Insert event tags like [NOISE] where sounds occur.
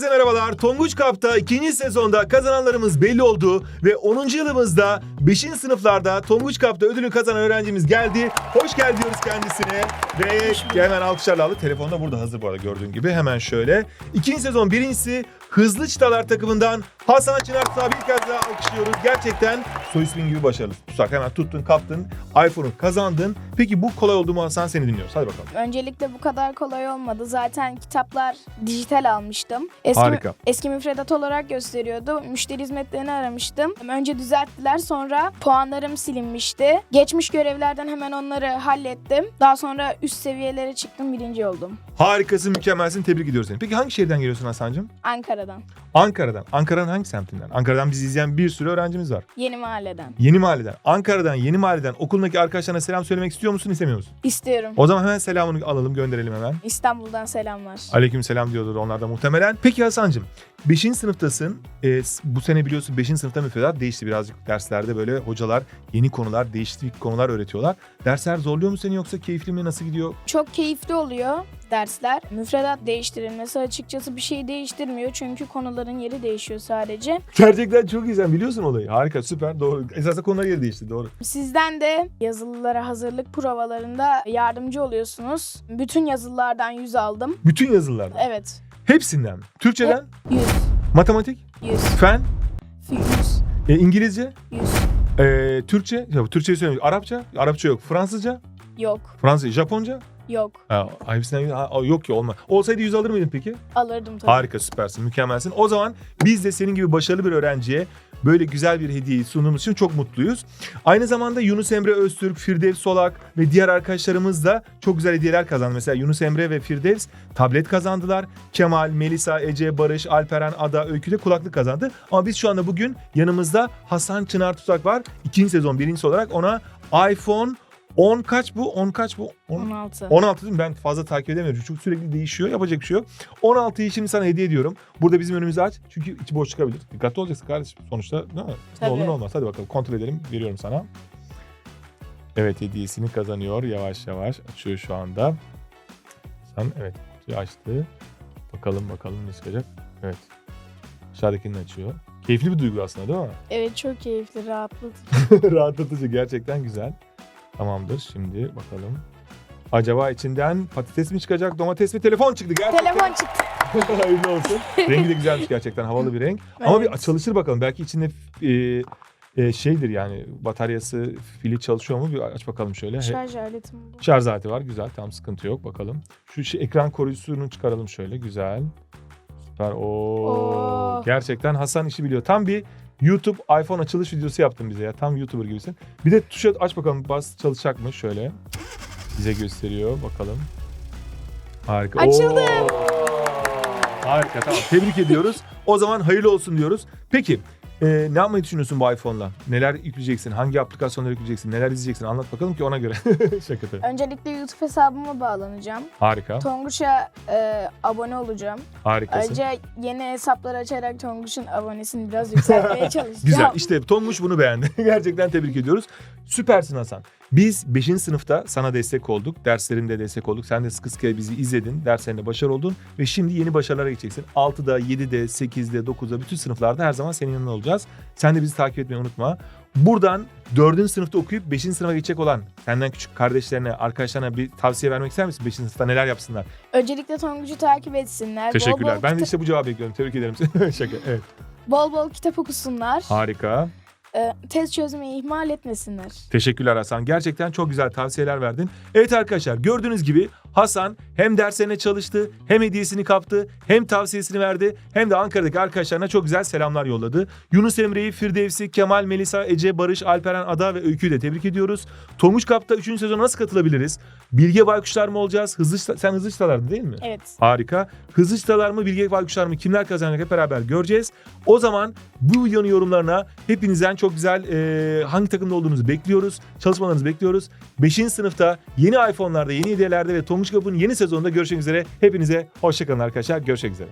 Herkese merhabalar. Tonguç Kap'ta ikinci sezonda kazananlarımız belli oldu ve 10. yılımızda 5. sınıflarda Tonguç Kap'ta ödülü kazanan öğrencimiz geldi. Hoş geldin diyoruz kendisine ve hemen alkışlarla aldı. Telefon da burada hazır bu arada gördüğün gibi. Hemen şöyle. İkinci sezon birincisi Hızlı Çıtalar takımından Hasan Çınar bir kez daha alkışlıyoruz. Gerçekten soy ismin gibi başarılı. Tutak hemen tuttun, kaptın, iPhone'u kazandın. Peki bu kolay oldu mu Hasan seni dinliyoruz. Hadi bakalım. Öncelikle bu kadar kolay olmadı. Zaten kitaplar dijital almıştım. Eski, Harika. Eski müfredat olarak gösteriyordu. Müşteri hizmetlerini aramıştım. Önce düzelttiler sonra puanlarım silinmişti. Geçmiş görevlerden hemen onları hallettim. Daha sonra üst seviyelere çıktım birinci oldum. Harikasın, mükemmelsin. Tebrik ediyoruz seni. Peki hangi şehirden geliyorsun Hasan'cığım? Ankara'dan. Ankara'dan. Ankara'nın hangi semtinden? Ankara'dan bizi izleyen bir sürü öğrencimiz var. Yeni mahalleden. Yeni Mahalle'den. Ankara'dan, Yeni Mahalle'den okulundaki arkadaşlarına selam söylemek istiyor musun, istemiyor musun? İstiyorum. O zaman hemen selamını alalım, gönderelim hemen. İstanbul'dan selamlar. Aleyküm selam diyordur onlar da muhtemelen. Peki Hasan'cığım, 5. sınıftasın. S- bu sene biliyorsun 5. sınıfta müfredat değişti birazcık. Derslerde böyle hocalar yeni konular, değişik konular öğretiyorlar. Dersler zorluyor mu seni yoksa keyifli mi, nasıl gidiyor? Çok keyifli oluyor dersler. Müfredat değiştirilmesi açıkçası bir şey değiştirmiyor. Çünkü konuların yeri değişiyor sadece. Gerçekten çok iyi sen biliyorsun olayı. Harika, süper, doğru. Esasında konular yeri değişti, doğru. Sizden de yazılılara hazırlık provalarında yardımcı oluyorsunuz. Bütün yazılılardan 100 aldım. Bütün yazılarda. Evet. Hepsinden. Türkçeden, 100, matematik, 100, fen, 100, e, İngilizce, 100. e, Türkçe, yok Türkçeyi söylemiyorum. Arapça, Arapça yok. Fransızca, Yok, Fransızca, Japonca. Yok. Ha, ha, yok ki olma. Olsaydı 100 alır mıydın peki? Alırdım tabii. Harika, süpersin, mükemmelsin. O zaman biz de senin gibi başarılı bir öğrenciye böyle güzel bir hediyeyi sunduğumuz için çok mutluyuz. Aynı zamanda Yunus Emre Öztürk, Firdevs Solak ve diğer arkadaşlarımız da çok güzel hediyeler kazandı. Mesela Yunus Emre ve Firdevs tablet kazandılar. Kemal, Melisa, Ece, Barış, Alperen, Ada, Öykü de kulaklık kazandı. Ama biz şu anda bugün yanımızda Hasan Çınar Tutak var. İkinci sezon birincisi olarak ona iPhone 10 kaç bu? 10 kaç bu? 10, 16. 16 değil mi? Ben fazla takip edemiyorum. Çünkü sürekli değişiyor. Yapacak bir şey yok. 16'yı şimdi sana hediye ediyorum. Burada bizim önümüzü aç. Çünkü içi boş çıkabilir. Dikkatli olacaksın kardeşim. Sonuçta değil mi? Ne olur ne olmaz. Hadi bakalım kontrol edelim. Veriyorum sana. Evet hediyesini kazanıyor. Yavaş yavaş açıyor şu anda. Sen evet kutuyu açtı. Bakalım bakalım ne çıkacak. Evet. Aşağıdakini açıyor. Keyifli bir duygu aslında değil mi? Evet çok keyifli, rahatlatıcı. [LAUGHS] Rahatlatıcı gerçekten güzel. Tamamdır şimdi bakalım. Acaba içinden patates mi çıkacak, domates mi, telefon çıktı gerçekten. Telefon çıktı. [LAUGHS] Hayırlı olsun. Rengi de güzelmiş gerçekten, havalı bir renk. Ama bir Evet. çalışır bakalım. Belki içinde e, e, şeydir yani bataryası, fili çalışıyor mu? Bir aç bakalım şöyle. Şarj aletim bu. Şarj aleti var. Güzel. Tam sıkıntı yok. Bakalım. Şu şey, ekran koruyucusunu çıkaralım şöyle. Güzel. Süper. Oo. Oo. Gerçekten Hasan işi biliyor. Tam bir YouTube iPhone açılış videosu yaptın bize ya. Tam YouTuber gibisin. Bir de tuşa aç bakalım. Bas çalışacak mı? Şöyle. Bize gösteriyor. Bakalım. Harika. Açıldı. Oo. Harika tamam. Tebrik ediyoruz. O zaman hayırlı olsun diyoruz. Peki e, ne yapmayı düşünüyorsun bu iPhone'la? Neler yükleyeceksin? Hangi aplikasyonları yükleyeceksin? Neler izleyeceksin? Anlat bakalım ki ona göre. [LAUGHS] Şaka tabii. Öncelikle YouTube hesabıma bağlanacağım. Harika. Tonguç'a e, abone olacağım. Harikasın. Ayrıca yeni hesaplar açarak Tonguç'un abonesini biraz yükseltmeye [LAUGHS] çalışacağım. Güzel. İşte Tonguç bunu beğendi. [LAUGHS] Gerçekten tebrik ediyoruz. Süpersin Hasan. Biz 5. sınıfta sana destek olduk. Derslerinde destek olduk. Sen de sıkı sıkıya bizi izledin. Derslerinde başarılı oldun. Ve şimdi yeni başarılara geçeceksin. 6'da, 7'de, 8'de, 9'da bütün sınıflarda her zaman senin yanında olacağız. Sen de bizi takip etmeyi unutma. Buradan 4. sınıfta okuyup 5. sınıfa geçecek olan senden küçük kardeşlerine, arkadaşlarına bir tavsiye vermek ister misin? 5. sınıfta neler yapsınlar? Öncelikle Tonguç'u takip etsinler. Teşekkürler. Bol bol, ben de işte bu cevabı bekliyorum. Tebrik ederim seni. [LAUGHS] Şaka. Evet. bol bol kitap okusunlar. Harika. E, test çözmeyi ihmal etmesinler. Teşekkürler Hasan. Gerçekten çok güzel tavsiyeler verdin. Evet arkadaşlar gördüğünüz gibi Hasan hem derslerine çalıştı, hem hediyesini kaptı, hem tavsiyesini verdi, hem de Ankara'daki arkadaşlarına çok güzel selamlar yolladı. Yunus Emre'yi, Firdevs'i, Kemal, Melisa, Ece, Barış, Alperen, Ada ve Öykü'yü de tebrik ediyoruz. Tonguç Kap'ta 3. sezona nasıl katılabiliriz? Bilge Baykuşlar mı olacağız? Hızlı, sen hızlı çıtalardın değil mi? Evet. Harika. Hızlı çıtalar mı, Bilge Baykuşlar mı, kimler kazanacak hep beraber göreceğiz. O zaman bu videonun yorumlarına hepinizden çok güzel e, hangi takımda olduğunuzu bekliyoruz. Çalışmalarınızı bekliyoruz. 5. sınıfta yeni iPhone'larda, yeni hediyelerde ve Tonguç Kapı'nın yeni sezonunda görüşmek üzere. Hepinize hoşçakalın arkadaşlar. Görüşmek üzere.